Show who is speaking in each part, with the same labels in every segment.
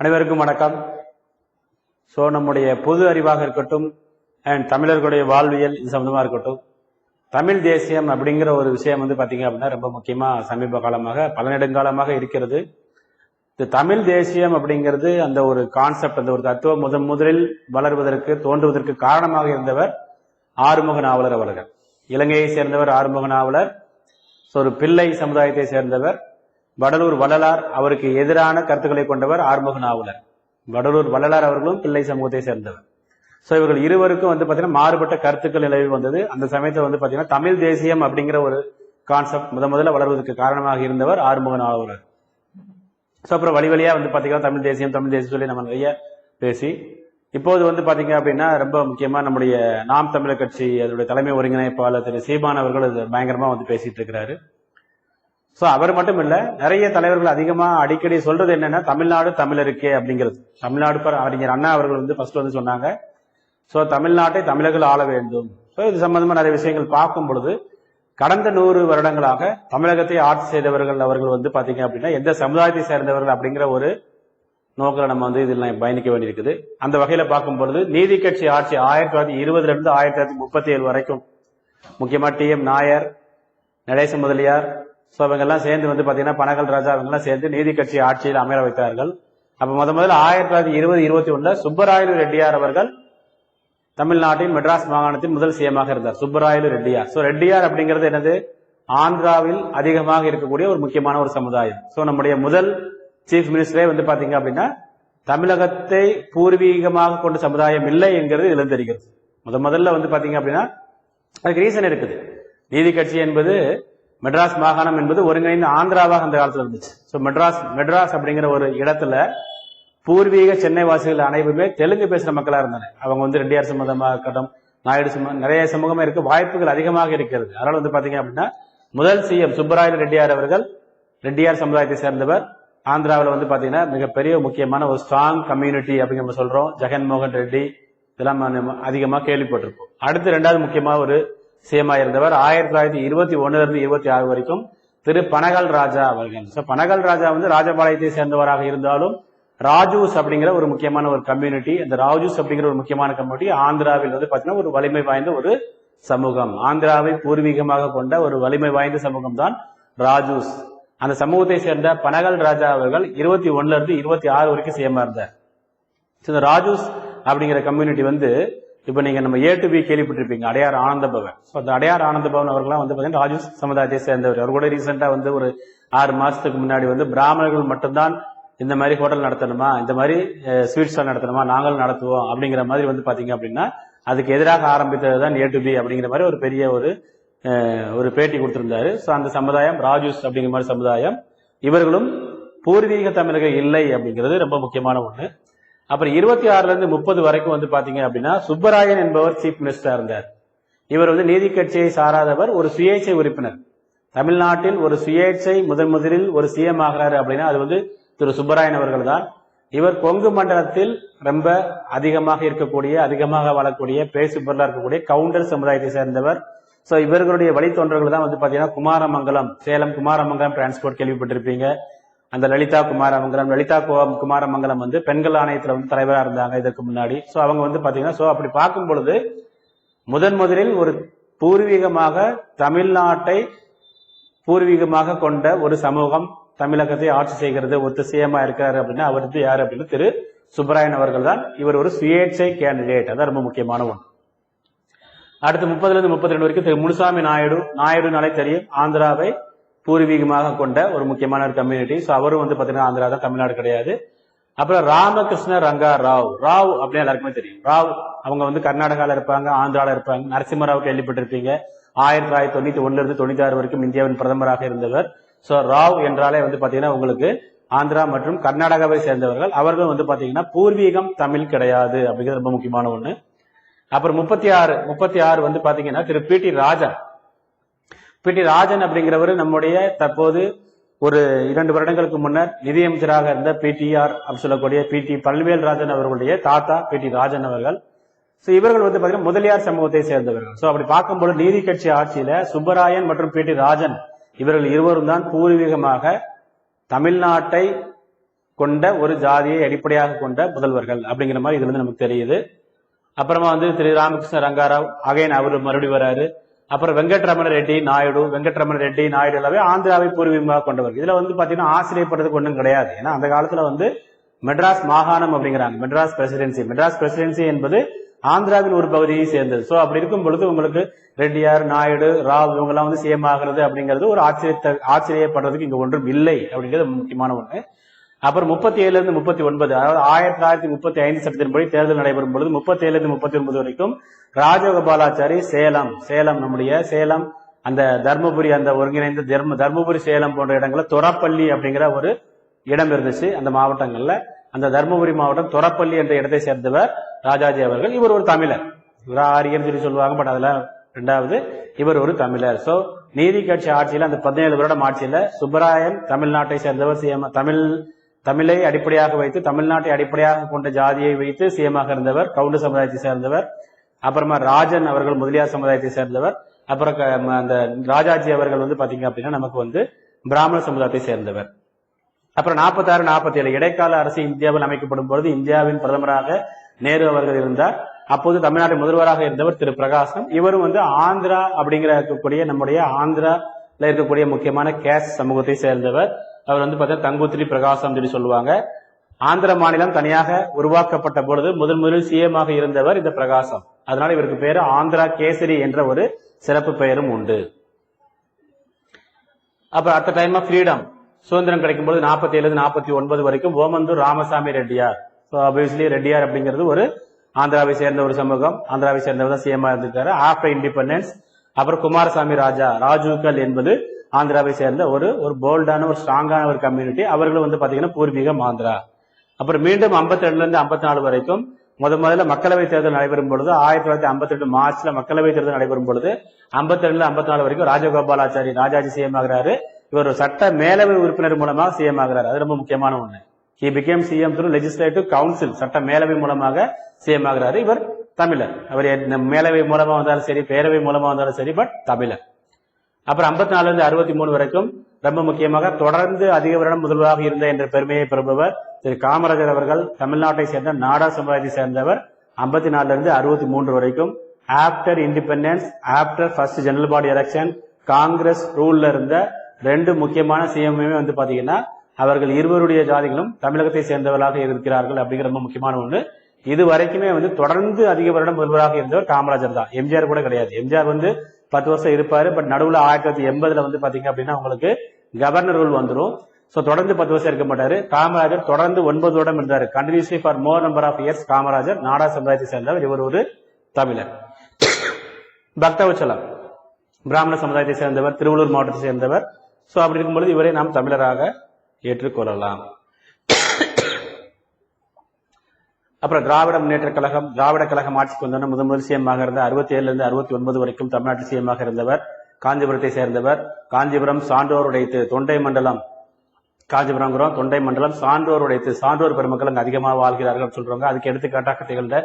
Speaker 1: அனைவருக்கும் வணக்கம். ஸோ நம்முடைய பொது அறிவாக இருக்கட்டும் அண்ட் தமிழர்களுடைய வாழ்வியல் இது சம்மந்தமாக இருக்கட்டும் தமிழ் தேசியம் அப்படிங்கிற ஒரு விஷயம் வந்து பார்த்தீங்க அப்படின்னா ரொம்ப முக்கியமாக சமீப காலமாக பல நெடுங்காலமாக இருக்கிறது. இந்த தமிழ் தேசியம் அப்படிங்கிறது அந்த ஒரு கான்செப்ட் அந்த ஒரு தத்துவம் முதன் முதலில் வளர்வதற்கு தோன்றுவதற்கு காரணமாக இருந்தவர் ஆறுமுக நாவலர் அவர்கள். இலங்கையை சேர்ந்தவர் ஆறுமுக நாவலர் ஸோ ஒரு பிள்ளை சமுதாயத்தை சேர்ந்தவர் வடலூர் வள்ளலார் அவருக்கு எதிரான கருத்துக்களை கொண்டவர் ஆறுமுக நாவலர். வடலூர் வள்ளலார் அவர்களும் பிள்ளை சமூகத்தை சேர்ந்தவர். ஸோ இவர்கள் இருவருக்கும் வந்து பார்த்தீங்கன்னா மாறுபட்ட கருத்துக்கள் நிலவி வந்தது. அந்த சமயத்தில் வந்து பார்த்தீங்கன்னா தமிழ் தேசியம் அப்படிங்கிற ஒரு கான்செப்ட் முத முதல்ல வளர்வதற்கு காரணமாக இருந்தவர் ஆறுமுக நாவலர். ஸோ அப்புறம் வழி வழியாக வந்து பார்த்தீங்கன்னா தமிழ் தேசியம் தமிழ் தேசியம் சொல்லி நம்ம நிறைய பேசி இப்போது வந்து பார்த்தீங்க அப்படின்னா ரொம்ப முக்கியமாக நம்முடைய நாம் தமிழர் கட்சி அதனுடைய தலைமை ஒருங்கிணைப்பாளர் திரு சீமான் அவர்கள் இது வந்து பேசிட்டு இருக்கிறாரு. ஸோ அவர் மட்டும் இல்ல நிறைய தலைவர்கள் அதிகமா அடிக்கடி சொல்றது என்னன்னா தமிழ்நாடு தமிழருக்கே அப்படிங்கிறது. தமிழ்நாடு அறிஞர் அண்ணா அவர்கள் வந்து ஃபர்ஸ்ட் வந்து சொன்னாங்க. ஸோ தமிழ்நாட்டை தமிழர்கள் ஆள வேண்டும். ஸோ இது சம்பந்தமா நிறைய விஷயங்கள் பார்க்கும் பொழுது கடந்த நூறு வருடங்களாக தமிழகத்தை ஆட்சி செய்தவர்கள் அவர்கள் வந்து பாத்தீங்க அப்படின்னா எந்த சமுதாயத்தை சேர்ந்தவர்கள் அப்படிங்கிற ஒரு நோக்கில் நம்ம வந்து இதில் பயணிக்க வேண்டியிருக்குது. அந்த வகையில பார்க்கும் பொழுது நீதி கட்சி ஆட்சி ஆயிரத்தி தொள்ளாயிரத்தி இருபதுல இருந்து ஆயிரத்தி தொள்ளாயிரத்தி முப்பத்தி ஏழு வரைக்கும் முக்கியமா D M Nair Natesa Mudaliar so அவங்கெல்லாம் சேர்ந்து வந்து பார்த்தீங்கன்னா பனகல் ராஜா அவங்கெல்லாம் சேர்ந்து நீதி கட்சி ஆட்சியில் அமர வைத்தார்கள். அப்போ முத முதல்ல ஆயிரத்தி தொள்ளாயிரத்தி இருபது இருபத்தி ஒன்றில் சுப்பராயலு ரெட்டியார் அவர்கள் தமிழ்நாட்டின் மெட்ராஸ் மாகாணத்தின் முதல் சிஎமாக இருந்தார். சுப்பராயலு ரெட்டியார். ஸோ ரெட்டியார் அப்படிங்கிறது என்னது? ஆந்திராவில் அதிகமாக இருக்கக்கூடிய ஒரு முக்கியமான ஒரு சமுதாயம். ஸோ நம்முடைய முதல் சீஃப் மினிஸ்டரே வந்து பார்த்தீங்க அப்படின்னா தமிழகத்தை பூர்வீகமாக கொண்ட சமுதாயம் இல்லை என்கிறது இதுல தெரிகிறது. முத முதல்ல வந்து பார்த்தீங்க அப்படின்னா அதுக்கு ரீசன் இருக்குது. நீதி கட்சி என்பது மெட்ராஸ் மாகாணம் என்பது ஒருங்கிணைந்த ஆந்திராவாக அந்த காலத்தில் இருந்துச்சு. ஸோ மெட்ராஸ் மெட்ராஸ் அப்படிங்கிற ஒரு இடத்துல பூர்வீக சென்னை வாசிகள் அனைவருமே தெலுங்கு பேசுகிற மக்களாக இருந்தாங்க. அவங்க வந்து ரெட்டியார் சம்மந்தமாக இருக்கட்டும் நாயுடு சமூகம் நிறைய சமூகமாக இருக்க வாய்ப்புகள் அதிகமாக இருக்கிறது. அதனால் வந்து பார்த்தீங்க அப்படின்னா முதல் சிஎம் சுப்பராயலு ரெட்டியார் அவர்கள் ரெட்டியார் சமுதாயத்தை சேர்ந்தவர் ஆந்திராவில் வந்து பார்த்தீங்கன்னா மிகப்பெரிய முக்கியமான ஒரு ஸ்ட்ராங் கம்யூனிட்டி அப்படிங்கிற நம்ம சொல்கிறோம் ஜெகன்மோகன் ரெட்டி இதெல்லாம் அதிகமாக கேள்விப்பட்டிருப்போம். அடுத்து ரெண்டாவது முக்கியமாக ஒரு சிஎம்மா இருந்தவர் ஆயிரத்தி தொள்ளாயிரத்தி இருபத்தி ஒண்ணுல இருந்து இருபத்தி ஆறு வரைக்கும் திரு பனகல் ராஜா அவர்கள். ஸோ பனகல் ராஜா வந்து ராஜபாளையத்தை சேர்ந்தவராக இருந்தாலும் ராஜூஸ் அப்படிங்கிற ஒரு முக்கியமான ஒரு கம்யூனிட்டி அந்த ராஜூஸ் அப்படிங்கிற ஒரு முக்கியமான கம்யூனிட்டி ஆந்திராவில் வந்து பார்த்தீங்கன்னா ஒரு வலிமை வாய்ந்த ஒரு சமூகம். ஆந்திராவை பூர்வீகமாக கொண்ட ஒரு வலிமை வாய்ந்த சமூகம் தான் ராஜூஸ். அந்த சமூகத்தை சேர்ந்த பனகல் ராஜா அவர்கள் இருபத்தி ஒன்னுல இருந்து இருபத்தி ஆறு வரைக்கும் சேமா இருந்தார் இந்த ராஜூஸ் அப்படிங்கிற கம்யூனிட்டி வந்து இப்ப நீங்க நம்ம ஏ டு பி கேள்விப்பட்டிருப்பீங்க. அடையார் ஆனந்த பவன். ஸோ அந்த அடையார் ஆனந்த பவன் அவர்கள்லாம் வந்து பாத்தீங்கன்னா ராஜு சமுதாயத்தை சேர்ந்தவர். அவர் கூட ரீசெண்டா வந்து ஒரு ஆறு மாசத்துக்கு முன்னாடி வந்து பிராமணர்கள் மட்டும்தான் இந்த மாதிரி ஹோட்டல் நடத்தணுமா? இந்த மாதிரி ஸ்வீட் ஸ்டால் நடத்தணுமா? நாங்களும் நடத்துவோம் அப்படிங்கிற மாதிரி வந்து பாத்தீங்க அப்படின்னா அதுக்கு எதிராக ஆரம்பித்தது தான் ஏ டு பி அப்படிங்கிற மாதிரி ஒரு பெரிய ஒரு ஒரு பேட்டி கொடுத்திருந்தாரு. ஸோ அந்த சமுதாயம் ராஜூஸ் அப்படிங்கிற மாதிரி சமுதாயம் இவர்களும் பூர்வீக தமிழர்கள் இல்லை அப்படிங்கிறது ரொம்ப முக்கியமான ஒன்று அப்புறம் இருபத்தி ஆறுல இருந்து முப்பது வரைக்கும் வந்து பாத்தீங்க அப்படின்னா சுப்பராயன் என்பவர் சீஃப் மினிஸ்டரா இருந்தார். இவர் வந்து நீதி கட்சியை சாராதவர் ஒரு சுயேட்சை உறுப்பினர். தமிழ்நாட்டில் ஒரு சுயேட்சை முதன் முதலில் ஒரு சிஎம் ஆகிறாரு அப்படின்னா அது வந்து திரு சுப்பராயன் அவர்கள் தான் இவர் கொங்கு மண்டலத்தில் ரொம்ப அதிகமாக இருக்கக்கூடிய அதிகமாக வாழக்கூடிய பேசு பொருளாக இருக்கக்கூடிய கவுண்டர் சமுதாயத்தை சேர்ந்தவர். சோ இவர்களுடைய வழித்தோன்றர்கள் தான் வந்து பாத்தீங்கன்னா குமாரமங்கலம் சேலம் குமாரமங்கலம் டிரான்ஸ்போர்ட் கேள்விப்பட்டிருப்பீங்க. அந்த லலிதா குமாரமங்கலம் லலிதா கு- குமாரமங்கலம் வந்து பெண்கள் ஆணையத்துல வந்து தலைவரா இருந்தாங்க இதற்கு முன்னாடி. சோ அவங்க வந்து பாத்தீங்கன்னா சோ அப்படி பார்க்கும் பொழுது முதன் முதலில் ஒரு பூர்வீகமாக தமிழ்நாட்டை பூர்வீகமாக கொண்ட ஒரு சமூகம் தமிழகத்தை ஆட்சி செய்கிறது ஒத்து இருக்கிறாரு அப்படின்னா அவருக்கு வந்து யாரு அப்படின்னு திரு சுப்பராயன் அவர்கள் தான் இவர் ஒரு சுயேட்சை கேண்டிடேட். அதான் ரொம்ப முக்கியமான ஒன்று. அடுத்து முப்பதுல இருந்து முப்பத்தி ரெண்டு வரைக்கும் திரு முனுசாமி நாயுடு நாயுடுனாலே தெரியும் ஆந்திராவை பூர்வீகமாக கொண்ட ஒரு முக்கியமான ஒரு கம்யூனிட்டி ஸோ அவரும் வந்து பார்த்தீங்கன்னா ஆந்திரா தான் தமிழ்நாடு கிடையாது. அப்புறம் ராமகிருஷ்ண ரங்கா ராவ். ராவ் அப்படின்னு எல்லாருக்குமே தெரியும். ராவ் அவங்க வந்து கர்நாடகாவில் இருப்பாங்க ஆந்திராவில் இருப்பாங்க. நரசிம்மராவ் கேள்விப்பட்டிருப்பீங்க. ஆயிரத்தி தொள்ளாயிரத்தி தொண்ணூத்தி ஒண்ணுல இருந்து தொண்ணூத்தி ஆறு வரைக்கும் இந்தியாவின் பிரதமராக இருந்தவர். ஸோ ராவ் என்றாலே வந்து பாத்தீங்கன்னா உங்களுக்கு ஆந்திரா மற்றும் கர்நாடகாவை சேர்ந்தவர்கள். அவர்கள் வந்து பாத்தீங்கன்னா பூர்வீகம் தமிழ் கிடையாது அப்படிங்கிறது ரொம்ப முக்கியமான ஒண்ணு. அப்புறம் முப்பத்தி ஆறு முப்பத்தி ஆறு வந்து பாத்தீங்கன்னா திரு பி டி ராஜா. பிடி ராஜன் அப்படிங்கிறவர் நம்முடைய தற்போது ஒரு இரண்டு வருடங்களுக்கு முன்னர் நிதியமைச்சராக இருந்த பிடிஆர் அப்படின்னு சொல்லக்கூடிய பி டி பல்வேல் ராஜன் அவர்களுடைய தாத்தா பி டி ராஜன் அவர்கள். ஸோ இவர்கள் வந்து பார்த்தீங்கன்னா முதலியார் சமூகத்தை சேர்ந்தவர்கள். ஸோ அப்படி பார்க்கும்போது நீதி கட்சி ஆட்சியில சுப்பராயன் மற்றும் பி டி ராஜன் இவர்கள் இருவரும் தான் பூர்வீகமாக தமிழ்நாட்டை கொண்ட ஒரு ஜாதியை அடிப்படையாக கொண்ட முதல்வர்கள் அப்படிங்கிற மாதிரி இதுல இருந்து நமக்கு தெரியுது. அப்புறமா வந்து திரு ராமகிருஷ்ண ரங்காராவ் அகைன் அவர் மறுபடியும் வராரு. அப்புறம் வெங்கட்ரமண ரெட்டி நாயுடு வெங்கட்ரமண ரெட்டி நாயுடு எல்லாமே ஆந்திராவை பூர்வீகமாக கொண்டவர் இதுல வந்து பாத்தீங்கன்னா ஆசிரியப்படுறதுக்கு ஒன்றும் கிடையாது. ஏன்னா அந்த காலத்துல வந்து மெட்ராஸ் மாகாணம் அப்படிங்கிறாங்க. மெட்ராஸ் பிரசிடென்சி. மெட்ராஸ் பிரசிடென்சி என்பது ஆந்திராவின் ஒரு பகுதியை சேர்ந்தது. சோ அப்படி இருக்கும் பொழுது உங்களுக்கு ரெட்டியார் நாயுடு ராவ் இவங்கெல்லாம் வந்து சிஎம் ஆகிறது அப்படிங்கிறது ஒரு ஆச்சரியத்தை ஆச்சரியப்படுறதுக்கு இங்க ஒன்றும் இல்லை அப்படிங்கிறது முக்கியமான ஒண்ணு. அப்புறம் முப்பத்தி ஏழுல இருந்து முப்பத்தி ஒன்பது அதாவது ஆயிரத்தி தொள்ளாயிரத்தி முப்பத்தி ஐந்து சட்டத்தின்படி தேர்தல் நடைபெறும் பொழுது முப்பத்தி ஏழுல இருந்து முப்பத்தி ஒன்பது வரைக்கும் ராஜகோபாலாச்சாரி சேலம் சேலம் நம்முடைய சேலம் அந்த தர்மபுரி அந்த ஒருங்கிணைந்த தர்ம தர்மபுரி சேலம் போன்ற இடங்களில் துறப்பள்ளி அப்படிங்கிற ஒரு இடம் இருந்துச்சு அந்த மாவட்டங்கள்ல. அந்த தர்மபுரி மாவட்டம் துறப்பள்ளி என்ற இடத்தை சேர்ந்தவர் ராஜாஜி அவர்கள். இவர் ஒரு தமிழர். இவர் ஆரியர் சொல்லி சொல்லுவாங்க பட் அதெல்லாம் ரெண்டாவது இவர் ஒரு தமிழர். சோ நீதி கட்சி ஆட்சியில அந்த பதினேழு வருடம் ஆட்சியில சுப்பராயன் தமிழ்நாட்டை சேர்ந்தவர் சிஎம் தமிழ் தமிழை அடிப்படையாக வைத்து தமிழ்நாட்டை அடிப்படையாக கொண்ட ஜாதியை வைத்து சிஎமாக இருந்தவர் கவுண்டு சமுதாயத்தை சேர்ந்தவர் அப்புறமா ராஜன் அவர்கள் முதலியார் சமுதாயத்தை சேர்ந்தவர் அப்புறம் க- அந்த ராஜாஜி அவர்கள் வந்து பாத்தீங்க அப்படின்னா நமக்கு வந்து பிராமண சமுதாயத்தை சேர்ந்தவர். அப்புறம் நாற்பத்தாறு நாற்பத்தி ஏழு இடைக்கால அரசு இந்தியாவில் அமைக்கப்படும் பொழுது இந்தியாவின் பிரதமராக நேரு அவர்கள் இருந்தார். அப்போது தமிழ்நாட்டின் முதல்வராக இருந்தவர் திரு பிரகாசம். இவரும் வந்து ஆந்திரா அப்படிங்கிற இருக்கக்கூடிய நம்முடைய ஆந்திரால இருக்கக்கூடிய முக்கியமான கேஸ் சமூகத்தை சேர்ந்தவர். அவர் வந்து பார்த்தீங்கன்னா தங்குத்திரி பிரகாசம் சொல்லி சொல்லுவாங்க. ஆந்திர மாநிலம் தனியாக உருவாக்கப்பட்ட பொழுது முதன் முதலில் சிஎமாக இருந்தவர் இந்த பிரகாசம். அதனால இவருக்கு பேரு ஆந்திரா கேசரி என்ற ஒரு சிறப்பு பெயரும் உண்டு. அப்புறம் அட் டைம் ஆஃப் ஃப்ரீடம் சுதந்திரம் கிடைக்கும் போது நாற்பத்தி ஏழு நாற்பத்தி ஒன்பது வரைக்கும் ஓமந்தூர் ராமசாமி ரெட்டியார். ஸோ ரெட்டியார் அப்படிங்கிறது ஒரு ஆந்திராவை சேர்ந்த ஒரு சமூகம். ஆந்திராவை சேர்ந்தவர் தான் சிஎம் இருந்திருக்காரு. ஆஃப்டர் இண்டிபெண்டன்ஸ் அப்புறம் குமாரசாமி ராஜா ராஜூக்கல் என்பது ஆந்திராவை சேர்ந்த ஒரு ஒரு போல்டான ஒரு ஸ்ட்ராங்கான ஒரு கம்யூனிட்டி அவர்களும் வந்து பார்த்தீங்கன்னா பூர்வீகம் ஆந்திரா. அப்புறம் மீண்டும் ஐம்பத்தி ரெண்டுலேருந்து ஐம்பத்தி நாலு வரைக்கும் முத முதல்ல மக்களவை தேர்தல் நடைபெறும் பொழுது ஆயிரத்தி தொள்ளாயிரத்தி ஐம்பத்தி ரெண்டு மார்ச்ல மக்களவை தேர்தல் நடைபெறும் பொழுது 52 ரெண்டுல 54 நாலு வரைக்கும் ராஜகோபாலாச்சாரி ராஜாஜி சிஎம் ஆகிறாரு. இவர் சட்ட மேலவை உறுப்பினர் மூலமாக சிஎம் ஆகிறார். அது ரொம்ப முக்கியமான ஒண்ணு. He became CM through legislative council சட்ட மேலவை மூலமாக சிஎம் ஆகிறாரு. இவர் தமிழர். அவர் என்ன மேலவை மூலமா வந்தாலும் சரி பேரவை மூலமா வந்தாலும் சரி பட் தமிழர். அப்புறம் 54 நாலுல இருந்து அறுபத்தி மூணு வரைக்கும் ரொம்ப முக்கியமாக தொடர்ந்து அதிக வருடம் முதல்வராக இருந்த என்ற பெருமையை பெறுபவர் திரு காமராஜர் அவர்கள் தமிழ்நாட்டை சேர்ந்த நாடா சமுதாயத்தை சேர்ந்தவர். 54 நாலுல இருந்து அறுபத்தி மூன்று வரைக்கும் after independence after first general body election Congress ரூல்ல இருந்த ரெண்டு முக்கியமான சிஎம்ஏ வந்து பாத்தீங்கன்னா அவர்கள் இருவருடைய ஜாதிகளும் தமிழகத்தை சேர்ந்தவர்களாக இருக்கிறார்கள் அப்படிங்கிற ரொம்ப முக்கியமான ஒன்று இது வரைக்குமே வந்து தொடர்ந்து அதிக வருடம் முதல்வராக இருந்தவர் காமராஜர் தான். எம்ஜிஆர் கூட கிடையாது. எம்ஜிஆர் வந்து பத்து வருஷம் இருப்பாரு பட் நடுவில் ஆயிரத்தி தொள்ளாயிரத்தி எண்பதுல வந்து பாத்தீங்க அப்படின்னா உங்களுக்கு கவர்னர் ரூல் வந்துடும் ஸோ தொடர்ந்து பத்து வருஷம் இருக்க மாட்டாரு. காமராஜர் தொடர்ந்து ஒன்பது வருடம் இருந்தார். Continuously for more number of years Kamarajar Nadar சமுதாயத்தை சேர்ந்தவர். இவர் ஒரு தமிழர். பக்தவச்சலம் பிராமண சமுதாயத்தை சேர்ந்தவர் திருவள்ளூர் மாவட்டத்தை சேர்ந்தவர். ஸோ அப்படி இருக்கும்பொழுது இவரை நாம் தமிழராக ஏற்றுக்கொள்ளலாம். அப்புறம் திராவிட முன்னேற்ற கழகம் திராவிட கழகம் ஆட்சிக்கு வந்தோன்னா முதன் முதல் சிஎம்மாக ஆக இருந்த அறுபத்தி ஏழுல இருந்து அறுபத்தி ஒன்பது வரைக்கும் தமிழ்நாட்டு சிஎம்மாக இருந்தவர். காஞ்சிபுரத்தை சேர்ந்தவர். காஞ்சிபுரம் சான்றோர் தொண்டை மண்டலம். காஞ்சிபுரங்கிறோம் தொண்டை மண்டலம். சான்றோர் சான்றோர் பெருமக்கள் அங்கே அதிகமாக வாழ்கிறார்கள் அப்படின்னு சொல்றாங்க. அதுக்கு எடுத்துக்காட்டாக திகழ்ந்த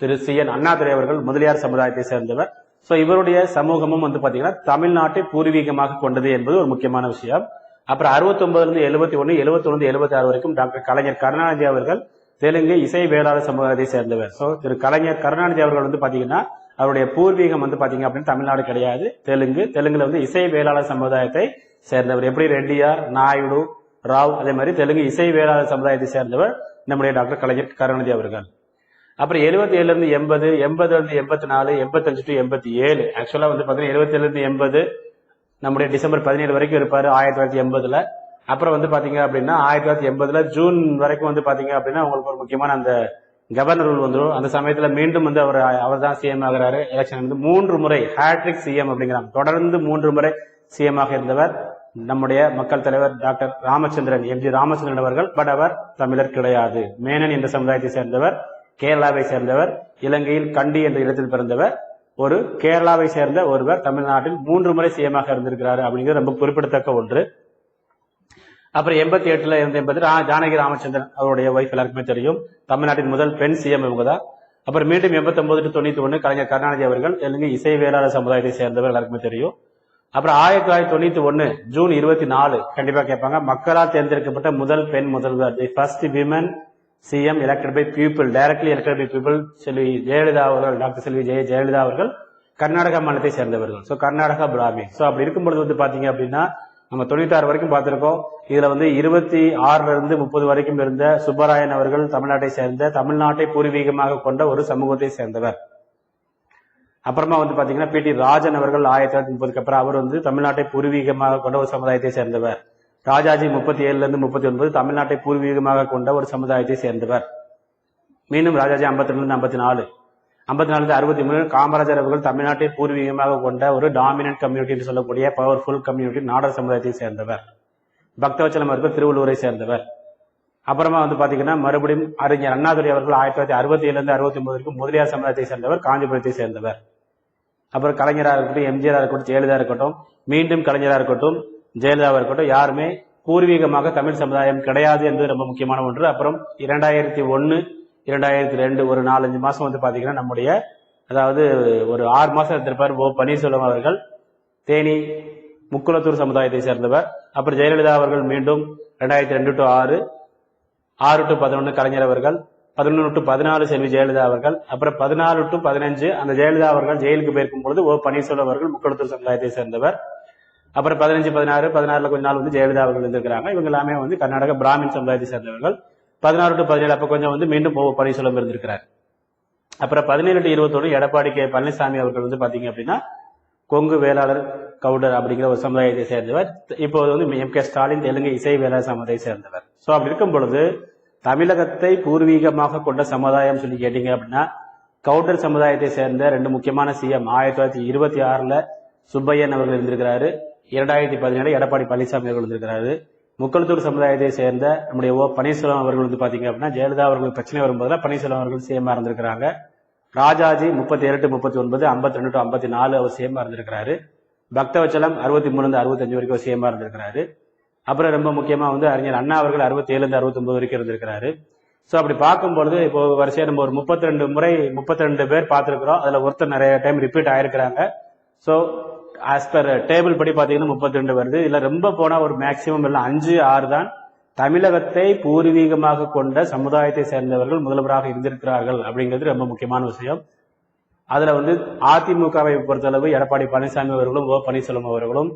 Speaker 1: திரு சி என் அண்ணாதுரை அவர்கள் முதலியார் சமுதாயத்தை சேர்ந்தவர். ஸோ இவருடைய சமூகமும் வந்து பாத்தீங்கன்னா தமிழ்நாட்டை பூர்வீகமாக கொண்டது என்பது ஒரு முக்கியமான விஷயம். அப்புறம் 69 இருந்து எழுபத்தி ஒன்னு எழுபத்தி ஒன்று எழுபத்தி ஆறு வரைக்கும் டாக்டர் கலைஞர் கருணாநிதி அவர்கள் தெலுங்கு இசை வேளாளர் சமுதாயத்தை சேர்ந்தவர். ஸோ திரு கலைஞர் கருணாநிதி அவர்கள் வந்து பாத்தீங்கன்னா அவருடைய பூர்வீகம் வந்து பாத்தீங்க அப்படின்னு தமிழ்நாடு கிடையாது. தெலுங்கு தெலுங்குல வந்து இசை வேளாளர் சமுதாயத்தை சேர்ந்தவர். எப்படி ரெட்டியார் நாயுடு ராவ் அதே மாதிரி தெலுங்கு இசை வேளாளர் சமுதாயத்தை சேர்ந்தவர் நம்முடைய டாக்டர் கலைஞர் கருணாநிதி அவர்கள். அப்புறம் 77 ஏழுல இருந்து எண்பது எண்பதுல இருந்து எண்பத்தி நாலு எண்பத்தஞ்சு டு எண்பத்தி ஏழு ஆக்சுவலா வந்து பாத்தீங்கன்னா 77 இருந்து எண்பது நம்முடைய டிசம்பர் பதினேழு வரைக்கும் இருப்பாரு ஆயிரத்தி தொள்ளாயிரத்தி எண்பதுல. அப்புறம் வந்து பாத்தீங்க அப்படின்னா ஆயிரத்தி தொள்ளாயிரத்தி எண்பதுல ஜூன் வரைக்கும் வந்து பாத்தீங்க அப்படின்னா உங்களுக்கு ஒரு முக்கியமான அந்த கவர்னர் ரூல் வந்துடும் அந்த சமயத்துல மீண்டும் வந்து அவர் அவர் தான் சிஎம் ஆகிறாரு. எலெக்ஷன் வந்து மூன்று முறை ஹேட்ரிக் சிஎம் அப்படிங்கிறாங்க. தொடர்ந்து மூன்று முறை சிஎம் ஆக இருந்தவர் நம்முடைய மக்கள் தலைவர் doctor Ramachandran M G Ramachandran அவர்கள். பட் அவர் தமிழர் கிடையாது. மேனன் என்ற சமுதாயத்தை சேர்ந்தவர் கேரளாவை சேர்ந்தவர் இலங்கையில் கண்டி என்ற இடத்தில் பிறந்தவர். ஒரு கேரளாவை சேர்ந்த ஒருவர் தமிழ்நாட்டில் மூன்று முறை சிஎமாக இருந்திருக்கிறாரு அப்படிங்கிறது ரொம்ப குறிப்பிடத்தக்க ஒன்று. அப்புறம் எண்பத்தி எட்டுல இருந்து எண்பத்தி ஜானகி ராமச்சந்திரன் அவருடைய ஒய்ஃப் எல்லாருக்குமே தெரியும். தமிழ்நாட்டின் முதல் பெண் சிஎம் இவங்க தான் அப்புறம் மீண்டும் எண்பத்தி டு தொண்ணூத்தி ஒன்று கலைஞர் கருணாநிதி அவர்கள் தெலுங்கு இசை வேளாளர் சமுதாயத்தை சேர்ந்தவர் எல்லாருக்குமே தெரியும். அப்புறம் ஆயிரத்தி தொள்ளாயிரத்தி தொண்ணூத்தி ஒன்னு ஜூன் இருபத்தி நாலு கண்டிப்பா கேட்பாங்க. மக்களால் தேர்ந்தெடுக்கப்பட்ட முதல் பெண் முதல்வர். The first women CM elected by people directly elected by people Selvi Jayalalithaa அவர்கள் டாக்டர் செல்வி ஜெய ஜெயலலிதா அவர்கள் கர்நாடகா மாநிலத்தை சேர்ந்தவர்கள். ஸோ கர்நாடகா பிராமி. ஸோ அப்படி இருக்கும்பொழுது வந்து பாத்தீங்க அப்படின்னா நம்ம தொண்ணூத்தாறு வரைக்கும் பார்த்திருக்கோம். இதுல வந்து இருபத்தி ஆறுல இருந்து முப்பது வரைக்கும் இருந்த சுப்பராயன் அவர்கள் தமிழ்நாட்டை சேர்ந்த தமிழ்நாட்டை பூர்வீகமாக கொண்ட ஒரு சமூகத்தை சேர்ந்தவர். அப்புறமா வந்து பாத்தீங்கன்னா பி டி ராஜன் அவர்கள் ஆயிரத்தி தொள்ளாயிரத்தி முப்பதுக்கு அப்புறம் அவர் வந்து தமிழ்நாட்டை பூர்வீகமாக கொண்ட ஒரு சமுதாயத்தை சேர்ந்தவர். ராஜாஜி முப்பத்தி ஏழுல இருந்து முப்பத்தி ஒன்பது தமிழ்நாட்டை பூர்வீகமாக கொண்ட ஒரு சமுதாயத்தை சேர்ந்தவர். மீண்டும் ராஜாஜி ஐம்பத்தி ரெண்டு ஐம்பத்தி நாலு. ஐம்பத்தி நாலு அறுபத்தி மூணு காமராஜர் அவர்கள் தமிழ்நாட்டை பூர்வீகமாக கொண்ட ஒரு டாமினன்ட் கம்யூனிட்டி என்று சொல்லக்கூடிய பவர்ஃபுல் கம்யூனிட்டி நாடர் சமுதாயத்தை சேர்ந்தவர். பக்தவச்சலம் அவர்கள் திருவள்ளூரை சேர்ந்தவர். அப்புறமா வந்து பாத்தீங்கன்னா மறுபடியும் அறிஞர் அண்ணாதுரை அவர்கள் ஆயிரத்தி தொள்ளாயிரத்தி அறுபத்தி ஏழுல இருந்து அறுபத்தி ஒன்பது வரைக்கும் முதலியார் சமுதாயத்தை சேர்ந்தவர் காஞ்சிபுரத்தை சேர்ந்தவர். அப்புறம் கலைஞராக இருக்கட்டும் எம்ஜிஆர் இருக்கட்டும் ஜெயலலிதா இருக்கட்டும் மீண்டும் கலைஞராக இருக்கட்டும் ஜெயலலிதாவாக இருக்கட்டும் யாருமே பூர்வீகமாக தமிழ் சமுதாயம் கிடையாது என்பது ரொம்ப முக்கியமான ஒன்று. அப்புறம் இரண்டாயிரத்தி ஒன்று இரண்டாயிரத்தி ரெண்டு ஒரு நாலஞ்சு மாசம் வந்து பாத்தீங்கன்னா நம்முடைய அதாவது ஒரு ஆறு மாசம் எடுத்திருப்பார் ஓ பன்னீர்செல்வம் அவர்கள் தேனி முக்குளத்தூர் சமுதாயத்தை சேர்ந்தவர். அப்புறம் ஜெயலலிதா அவர்கள் மீண்டும் ரெண்டாயிரத்தி ரெண்டு டு ஆறு ஆறு டு பதினொன்று கலைஞர் அவர்கள் பதினொன்று டு பதினாலு செல்வி ஜெயலலிதா அவர்கள் அப்புறம் பதினாலு டு பதினஞ்சு அந்த ஜெயலலிதா அவர்கள் ஜெயிலுக்கு போயிருக்கும் பொழுது ஓ பன்னீர்செல்வம் அவர்கள் முக்குளத்தூர் சமுதாயத்தை சேர்ந்தவர். அப்புறம் பதினஞ்சு பதினாறு பதினாறுல கொஞ்ச நாள் வந்து ஜெயலலிதா அவர்கள் இருந்திருக்கிறாங்க. இவங்க எல்லாமே வந்து கர்நாடக பிராமின் சமுதாயத்தை சேர்ந்தவர்கள். பதினாறு டு பதினேழு அப்போ கொஞ்சம் வந்து மீண்டும் ஓ பன்னீர்செல்வம் இருந்திருக்கிறார். அப்புறம் பதினேழு டு இருபத்தொன்று எடப்பாடி கே. பழனிசாமி அவர்கள் வந்து பார்த்தீங்க அப்படின்னா கொங்கு வேளாளர் கவுடர் அப்படிங்கிற ஒரு சமுதாயத்தை சேர்ந்தவர். இப்போது வந்து எம். கே. ஸ்டாலின் தெலுங்கு இசை வேளாளர் சமுதாயத்தை சேர்ந்தவர். ஸோ அப்படி இருக்கும் பொழுது தமிழகத்தை பூர்வீகமாக கொண்ட சமுதாயம் சொல்லி கேட்டீங்க அப்படின்னா கவுண்டர் சமுதாயத்தை சேர்ந்த ரெண்டு முக்கியமான சிஎம் ஆயிரத்தி தொள்ளாயிரத்தி இருபத்தி ஆறில் சுப்பையன் அவர்கள் இருந்திருக்கிறாரு. இரண்டாயிரத்தி பதினேழு எடப்பாடி பழனிசாமி அவர்கள் இருந்திருக்கிறாரு. முக்கலத்தூர் சமுதாயத்தை சேர்ந்த நம்முடைய ஓ பன்னீர்செல்வம் அவர்கள் வந்து பார்த்தீங்க அப்படின்னா ஜெயலலிதா அவர்கள் பிரச்சனை வரும்போது பன்னீர்செல்வம் அவர்கள் சிஎம் இருந்திருக்கிறாங்க. ராஜாஜி முப்பத்தி ஏழு டு முப்பத்தி ஒன்பது ஐம்பத்தி ரெண்டு டு ஐம்பத்தி நாலு அவர் சிஎம் இருந்திருக்கிறாரு. பக்தவச்சலம் அறுபத்தி மூணுலேருந்து அறுபத்தஞ்சு வரைக்கும் சிஎம் இருந்திருக்கிறாரு. அப்புறம் ரொம்ப முக்கியமாக வந்து அறிஞர் அண்ணா அவர்கள் அறுபத்தி ஏழுல இருந்து வரைக்கும் இருந்திருக்கிறாரு. ஸோ அப்படி பார்க்கும்பொழுது இப்போ வரிசையாக நம்ம ஒரு முப்பத்தி ரெண்டு முறை முப்பத்தி ரெண்டு பேர் பார்த்துருக்குறோம். அதில் ஒருத்தர் நிறைய டைம் ரிப்பீட் ஆயிருக்கிறாங்க. ஸோ ஆஸ் பர் டேபிள் படி பார்த்தீங்கன்னா முப்பத்தி ரெண்டு வருது. இல்லை ரொம்ப போனால் ஒரு மேக்சிமம் இல்லை அஞ்சு ஆறு தான். தமிழகத்தை பூர்வீகமாக கொண்ட சமுதாயத்தை சேர்ந்தவர்கள் முதல்வராக இருந்திருக்கிறார்கள் அப்படிங்கிறது ரொம்ப முக்கியமான விஷயம். அதில் வந்து அதிமுகவை பொறுத்தளவு எடப்பாடி பழனிசாமி அவர்களும் ஓ பன்னீர்செல்வம் அவர்களும்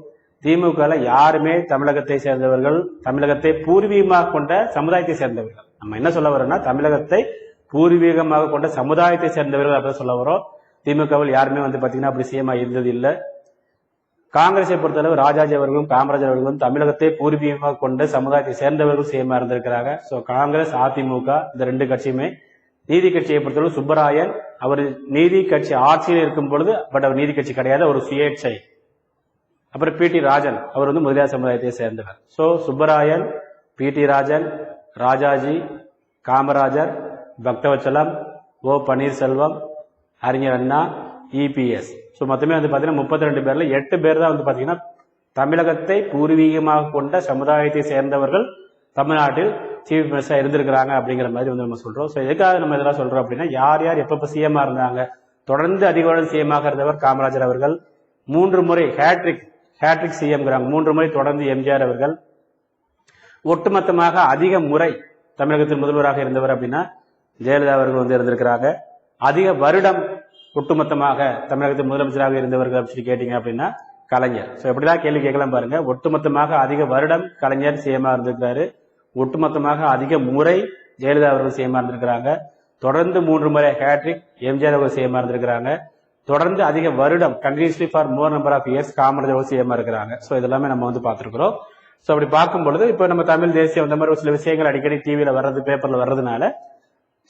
Speaker 1: திமுக யாருமே தமிழகத்தை சேர்ந்தவர்கள் தமிழகத்தை பூர்வீகமாக கொண்ட சமுதாயத்தை சேர்ந்தவர்கள். நம்ம என்ன சொல்ல வரோம்னா தமிழகத்தை பூர்வீகமாக கொண்ட சமுதாயத்தை சேர்ந்தவர்கள் அப்படின்னு சொல்ல வரோம். திமுகவில் யாருமே வந்து பார்த்தீங்கன்னா அப்படி சிஎம் இருந்தது இல்லை காங்கிரஸை பொறுத்தளவு ராஜாஜி அவர்களும் காமராஜர் அவர்களும் தமிழகத்தை பூர்வீகமாக கொண்ட சமுதாயத்தை சேர்ந்தவர்கள் சேமா இருந்திருக்கிறாங்க. ஸோ காங்கிரஸ் அதிமுக இந்த ரெண்டு கட்சியுமே நீதி கட்சியை பொறுத்தளவு சுப்பராயன் அவர் நீதி கட்சி ஆட்சியில் இருக்கும் பொழுது பட் அவர் நீதி கட்சி கிடையாது ஒரு சுயேட்சை. அப்புறம் பி டி ராஜன் அவர் வந்து முதலியார் சமுதாயத்தை சேர்ந்தவர். So Subbarayan P T Rajan Rajaji Kamarajar Bhaktavatsalam O Panneerselvam அறிஞர் அண்ணா இபிஎஸ் ஸோ மொத்தமே வந்து பார்த்தீங்கன்னா முப்பத்தி ரெண்டு பேரில் எட்டு பேர் தான் வந்து பார்த்தீங்கன்னா தமிழகத்தை பூர்வீகமாக கொண்ட சமுதாயத்தை சேர்ந்தவர்கள் தமிழ்நாட்டில் சீஃப் மினிஸ்டராக இருந்திருக்கிறாங்க அப்படிங்கிற மாதிரி வந்து நம்ம சொல்கிறோம் ஸோ எதுக்காக நம்ம இதெல்லாம் சொல்கிறோம் அப்படின்னா யார் யார் எப்பப்போ சிஎம்மாக இருந்தாங்க தொடர்ந்து அதிகாரம் சிஎம்மாக இருந்தவர் காமராஜர் அவர்கள் மூன்று முறை ஹேட்ரிக் ஹேட்ரிக் சிஎம்ங்கிறாங்க மூன்று முறை தொடர்ந்து எம்ஜிஆர் அவர்கள். ஒட்டுமொத்தமாக அதிக முறை தமிழகத்தில் முதல்வராக இருந்தவர் அப்படின்னா ஜெயலலிதா அவர்கள் வந்து இருந்திருக்கிறாங்க. அதிக வருடம் ஒட்டுமொத்தமாக தமிழகத்தில் முதலமைச்சராக இருந்தவர்கள் அப்படின்னு சொல்லி கேட்டீங்க அப்படின்னா கலைஞர். ஸோ எப்படிதான் கேள்வி கேட்கலாம் பாருங்க. ஒட்டுமொத்தமாக அதிக வருடம் கலைஞர் சிஎம்மா இருந்திருக்காரு ஒட்டுமொத்தமாக அதிக முறை ஜெயலலிதா அவர்கள் சிஎம்மா இருந்திருக்கிறாங்க. தொடர்ந்து மூன்று முறை ஹேட்ரிக் எம்ஜிஆர் அவர்கள் சிஎம்மா இருந்திருக்கிறாங்க. தொடர்ந்து அதிக வருடம் continuously for more number of years Kamarajar அவர்கள் சிஎம்மா இருக்கிறாங்க. ஸோ இதெல்லாமே நம்ம வந்து பார்த்துருக்குறோம். ஸோ அப்படி பார்க்கும் பொழுது இப்போ நம்ம தமிழ் தேசியம் இந்த மாதிரி ஒரு சில விஷயங்கள் அடிக்கடி டிவியில் வர்றது பேப்பரில் வர்றதுனால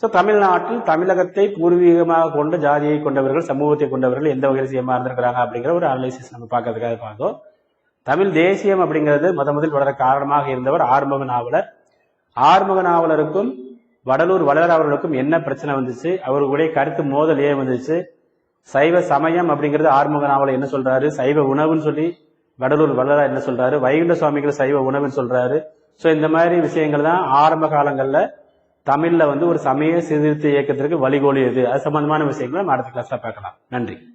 Speaker 1: ஸோ தமிழ்நாட்டில் தமிழகத்தை பூர்வீகமாக கொண்ட ஜாதியை கொண்டவர்கள் சமூகத்தை கொண்டவர்கள் எந்த வகையில் சிஎம்மா இருந்திருக்கிறாங்க அப்படிங்கிற ஒரு அனலைசிஸ் நம்ம பார்க்கறதுக்காக பார்த்தோம். தமிழ் தேசியம் அப்படிங்கிறது முத முதல் வளர காரணமாக இருந்தவர் ஆறுமுக நாவலர். ஆறுமுக நாவலருக்கும் வடலூர் வளர் அவர்களுக்கும் என்ன பிரச்சனை வந்துச்சு? அவர்களுடைய கருத்து மோதல் ஏன் வந்துச்சு? சைவ சமயம் அப்படிங்கிறது ஆறுமுக நாவலர் என்ன சொல்றாரு? சைவ உணவுன்னு சொல்லி வடலூர் வள்ளலார் என்ன சொல்றாரு? வைகுண்ட சுவாமிகள் சைவ உணவுன்னு சொல்றாரு. ஸோ இந்த மாதிரி விஷயங்கள் தான் ஆரம்ப காலங்களில் தமிழ்ல வந்து ஒரு சமய சீர்திருத்த இயக்கத்திற்கு வழிகோலியது. அது சம்பந்தமான விஷயங்களை நம்ம அடுத்த கிளாஸ்ல பார்க்கலாம். நன்றி.